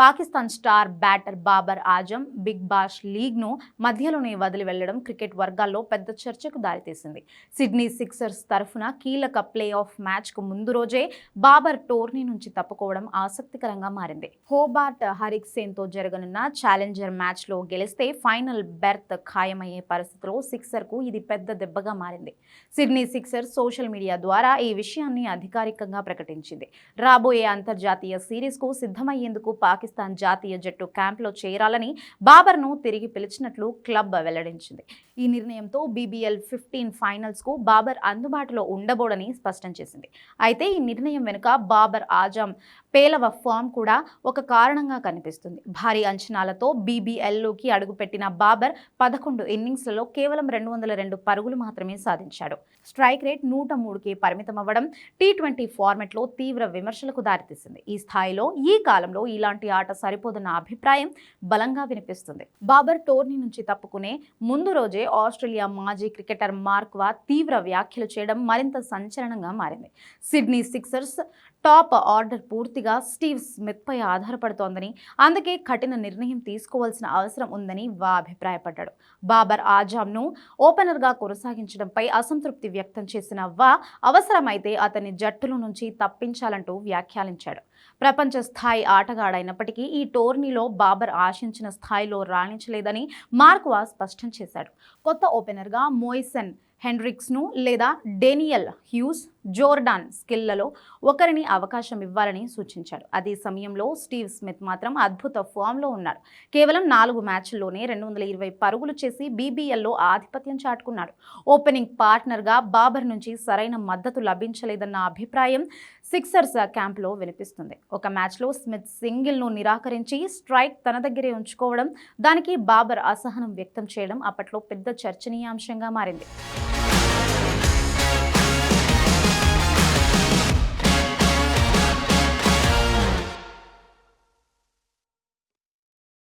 Pakistan star batter Babar Azam Big Bash లీగ్ను మధ్యలోనే వదిలి వెళ్ళడం క్రికెట్ వర్గాల్లో పెద్ద చర్చకు దారితీసింది. సిడ్నీ సిక్సర్స్ తరఫున కీలక ప్లే ఆఫ్ మ్యాచ్కు ముందు రోజే బాబర్ టోర్నీ నుంచి తప్పుకోవడం ఆసక్తికరంగా మారింది. హోబార్ట్ హరిక్ సేన్తో జరగనున్న ఛాలెంజర్ మ్యాచ్లో గెలిస్తే ఫైనల్ బెర్త్ ఖాయమయ్యే పరిస్థితిలో సిక్సర్కు ఇది పెద్ద దెబ్బగా మారింది. సిడ్నీ సిక్సర్స్ సోషల్ మీడియా ద్వారా ఈ విషయాన్ని అధికారికంగా ప్రకటించింది. రాబోయే అంతర్జాతీయ సిరీస్కు సిద్ధమయ్యేందుకు పాకిస్తాన్ జాతీయ జట్టు క్యాంప్లో చేరాలని బాబర్ను తిరిగి పిలిచినట్లు క్లబ్ వెల్లడించింది. ఈ నిర్ణయంతో బీబీఎల్ ఫిఫ్టీన్ ఫైనల్స్కు బాబర్ అందుబాటులో ఉండబోడని స్పష్టం చేసింది. అయితే ఈ నిర్ణయం వెనుక బాబర్ ఆజం పేలవ ఫామ్ కూడా ఒక కారణంగా కనిపిస్తుంది. భారీ అంచనాలతో బీబీఎల్లోకి అడుగుపెట్టిన బాబర్ పదకొండు ఇన్నింగ్స్లలో కేవలం రెండు వందల రెండు పరుగులు మాత్రమే సాధించాడు. స్ట్రైక్ రేట్ నూట మూడుకి పరిమితం అవ్వడం టీ ట్వంటీ ఫార్మెట్లో తీవ్ర విమర్శలకు దారితీసింది. ఈ స్థాయిలో ఈ కాలంలో ఇలాంటి ఆట సరిపోదన్న అభిప్రాయం బలంగా వినిపిస్తుంది. బాబర్ టోర్నీ నుంచి తప్పుకునే ముందు రోజే ఆస్ట్రేలియా మాజీ క్రికెటర్ మార్క్వా తీవ్ర వ్యాఖ్యలు చేయడం మరింత సంచలనంగా మారింది. సిడ్నీ సిక్సర్స్ టాప్ ఆర్డర్ పూర్తిగా స్టీవ్ స్మిత్పై ఆధారపడుతోందని అందుకే కఠిన నిర్ణయం తీసుకోవాల్సిన అవసరం ఉందని వా అభిప్రాయపడ్డాడు. బాబర్ ఆజామ్ను ఓపెనర్గా కొనసాగించడంపై అసంతృప్తి వ్యక్తం చేసిన వా అవసరమైతే అతన్ని జట్టుల నుంచి తప్పించాలంటూ వ్యాఖ్యానించాడు. ప్రపంచ స్థాయి ఆటగాడైనప్పటికీ ఈ టోర్నీలో బాబర్ ఆశించిన స్థాయిలో రాణించలేదని మార్క్వా స్పష్టం చేశాడు. కొత్త ఓపెనర్గా మోయిసన్ హెన్రిక్స్ను లేదా డేనియల్ హ్యూస్ జోర్డాన్ స్కిల్లలో ఒకరిని అవకాశం ఇవ్వాలని సూచించాడు అదే సమయంలో స్టీవ్ స్మిత్ మాత్రం అద్భుత ఫామ్లో ఉన్నాడు కేవలం నాలుగు మ్యాచ్ల్లోనే రెండు వందల ఇరవై పరుగులు చేసి బీబీఎల్లో ఆధిపత్యం చాటుకున్నాడు ఓపెనింగ్ పార్ట్నర్గా బాబర్ నుంచి సరైన మద్దతు లభించలేదన్న అభిప్రాయం సిక్సర్స్ క్యాంప్లో వినిపిస్తుంది. ఒక మ్యాచ్లో స్మిత్ సింగిల్ను నిరాకరించి స్ట్రైక్ తన దగ్గరే ఉంచుకోవడం దానికి బాబర్ అసహనం వ్యక్తం చేయడం అప్పట్లో పెద్ద చర్చనీయాంశంగా మారింది.